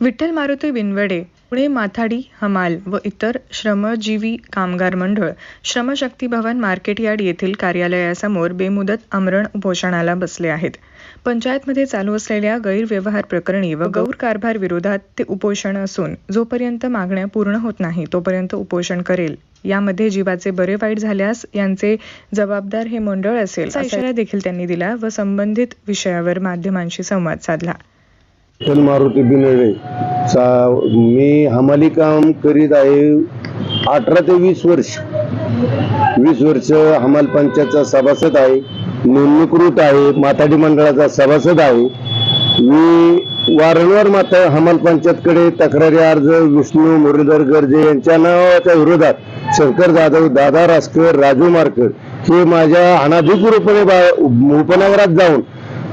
विठ्ठल मारुती बिनवडे पुणे माथाडी हमाल व इतर श्रमजीवी कामगार मंडळ श्रमशक्ती भवन मार्केट यार्ड येथील कार्यालयासमोर बेमुदत आमरण उपोषणाला बसले आहेत. पंचायतमध्ये चालू असलेल्या गैरव्यवहार प्रकरणी व गौर कारभार विरोधात ते उपोषण असून जोपर्यंत मागण्या पूर्ण होत नाही तोपर्यंत उपोषण करेल. यामध्ये जीवाचे बरे वाईट झाल्यास यांचे जबाबदार हे मंडळ असेल असा इशारा देखील त्यांनी दिला व संबंधित विषयावर माध्यमांशी संवाद साधला. विठ्ठल मारुती बिनळे सा मी हमाली काम करीत आहे अठरा ते वीस वर्ष. वीस वर्ष हमाल पंचायतचा सभासद आहे. नोंदणीकृत आहे. माथाडी मंडळाचा सभासद आहे. मी वारंवार माता हमाल पंचायतकडे तक्रारी अर्ज विष्णू मुरलीधर गर्जे यांच्या नावाच्या विरोधात शंकर जाधव दादा रासकर राजू मारकर हे माझ्या अनाधिकृतपणे उपनगरात जाऊन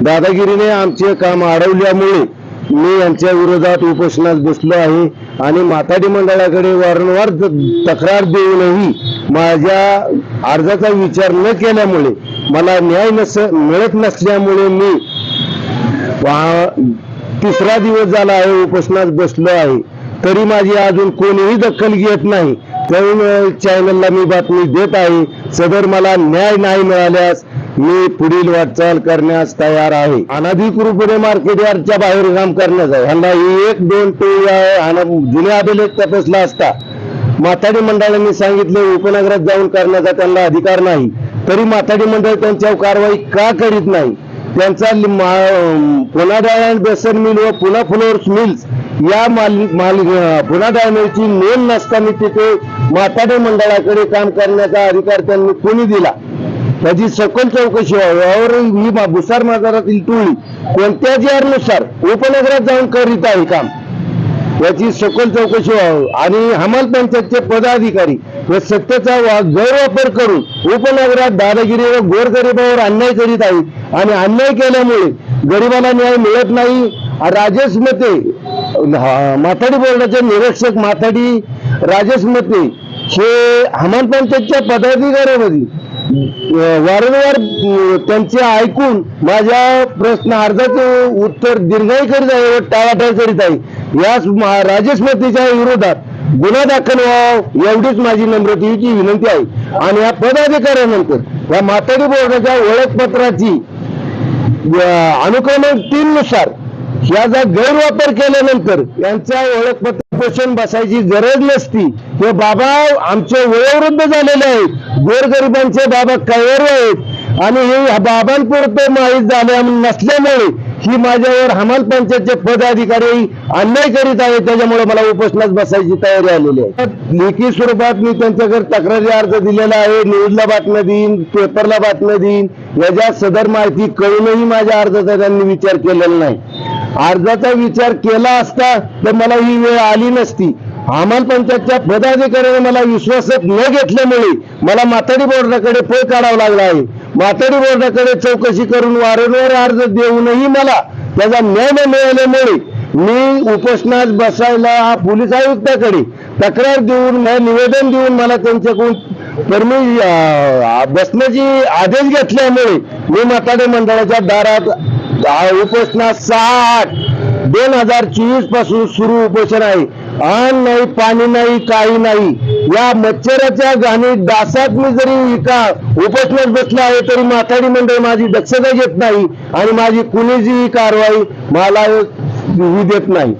दादागिरीने आमचे काम अडवल्यामुळे मी यांच्या विरोधात उपोषणात बसलो आहे आणि माताडी मंडळाकडे वारंवार तक्रार देऊनही माझ्या अर्जाचा विचार न केल्यामुळे मला न्याय नस मिळत नसल्यामुळे मी वा- तिसरा दिवस झाला आहे उपोषणात बसलो आहे. तरी माझी अजून कोणीही दखल घेत नाही. तरुण चॅनलला मी बातमी देत आहे. सदर मला न्याय नाही मिळाल्यास मी पुढील वाटचाल करण्यास तयार आहे. अनधिकृतपणे मार्केट यार्डच्या बाहेर काम करण्यास आहे. ह्यांना एक दोन टोळी आहे आणि जुने अभिलेख तपासला असता. माथाडी मंडळांनी सांगितले उपनगरात जाऊन करण्याचा त्यांना अधिकार नाही. तरी माथाडी मंडळ त्यांच्यावर कारवाई का करीत नाही? त्यांचा पुन्हा मा- डायमंड बेसन मिल व पुन्हा फ्लोअर्स मिल्स या माल माल पुणा डायमंडची नोंद नसताना तिथे माथाडी मंडळाकडे काम करण्याचा अधिकार त्यांनी कोणी दिला? त्याची सखोल चौकशी व्हावी. यावर ही भुसार बाजारातील टोळी कोणत्या नुसार उपनगरात जाऊन करीत आहे काम? याची सखोल चौकशी व्हावी. आणि हमाल पंचायतचे पदाधिकारी व सत्तेचा गैरवापर करून उपनगरात दादागिरी व गोरगरिबावर अन्याय करीत आहेत. आणि अन्याय केल्यामुळे गरिबाला न्याय मिळत नाही. राजेश मते माथाडी बोर्डाचे निरीक्षक माथाडी राजेश मते हे हमाल पंचायतच्या पदाधिकाऱ्यामध्ये वारंवार त्यांचे ऐकून माझ्या प्रश्न अर्जाचं उत्तर दीर्घाई करीत आहे व टाळाटाळ करीत आहे. याच राजेश विरोधात गुन्हा दाखल व्हावा एवढीच माझी नम्रतेची विनंती आहे. आणि या पदाधिकाऱ्यानंतर या माताडी बोर्डाच्या ओळखपत्राची अं, अनुक्रमांक तीन नुसार याचा गैरवापर केल्यानंतर यांचा ओळखपत्र पोषण बसायची गरज नसती. हे बाबा आमचे वयोवृद्ध झालेले आहेत. गोरगरिबांचे बाबा कैवर आहेत. आणि हे ह्या बाबांपुरते माहीत झाल्या नसल्यामुळे ही माझ्यावर हमाल पंचायतचे पदाधिकारी अन्याय करीत आहेत. त्याच्यामुळे मला उपोषणात बसायची तयारी आलेली आहे. लेखी स्वरूपात मी त्यांच्याकडे तक्रारी अर्ज दिलेला आहे. न्यूजला बातम्या देईन पेपरला बातम्या देईन. याच्या सदर माहिती कळूनही माझ्या अर्जाचा त्यांनी विचार केलेला नाही. अर्जाचा विचार केला असता तर मला ही वेळ आली नसती. हमाल पंचायतच्या पदाधिकाऱ्याने मला विश्वासात न घेतल्यामुळे मला माथाडी बोर्डाकडे पळ काढावा लागला आहे. माथाडी बोर्डाकडे चौकशी करून वारंवार अर्ज देऊनही मला त्याचा न्याय न मिळाल्यामुळे मी उपोषणात बसायला पोलीस आयुक्ताकडे तक्रार देऊन निवेदन देऊन मला त्यांच्याकडून परमी मी बसण्याची आदेश घेतल्यामुळे मी माथाडी मंडळाच्या दारात आ- उपोषणात साठ. दोन हजार चोवीसपासून सुरू उपोषण आहे. अन्न नाही पाणी नाही काही नाही. या मच्छराच्या घाणी डासात मी जरी एका उपोषणात बसला आहे तरी माथाडी मंडळ माझी दक्षता घेत नाही आणि माझी कुणीची कारवाई मला देत नाही.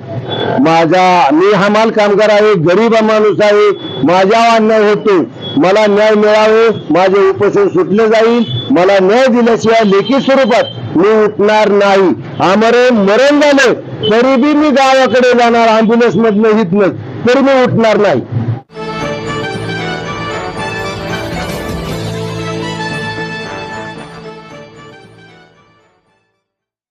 माझा मी हमाल कामगार आहे गरीब माणूस आहे माझ्या अन्याय होतो. मला न्याय मिळावे माझे उपोषण सुटले जाईल. मला न्याय दिल्याशिवाय लेखी स्वरूपात मी उठणार नाही. आमरे मरण झालं. तरी बी मी गावाकडे जाणार अँब्युलन्स मधनं हितनच तरी मी उठणार नाही.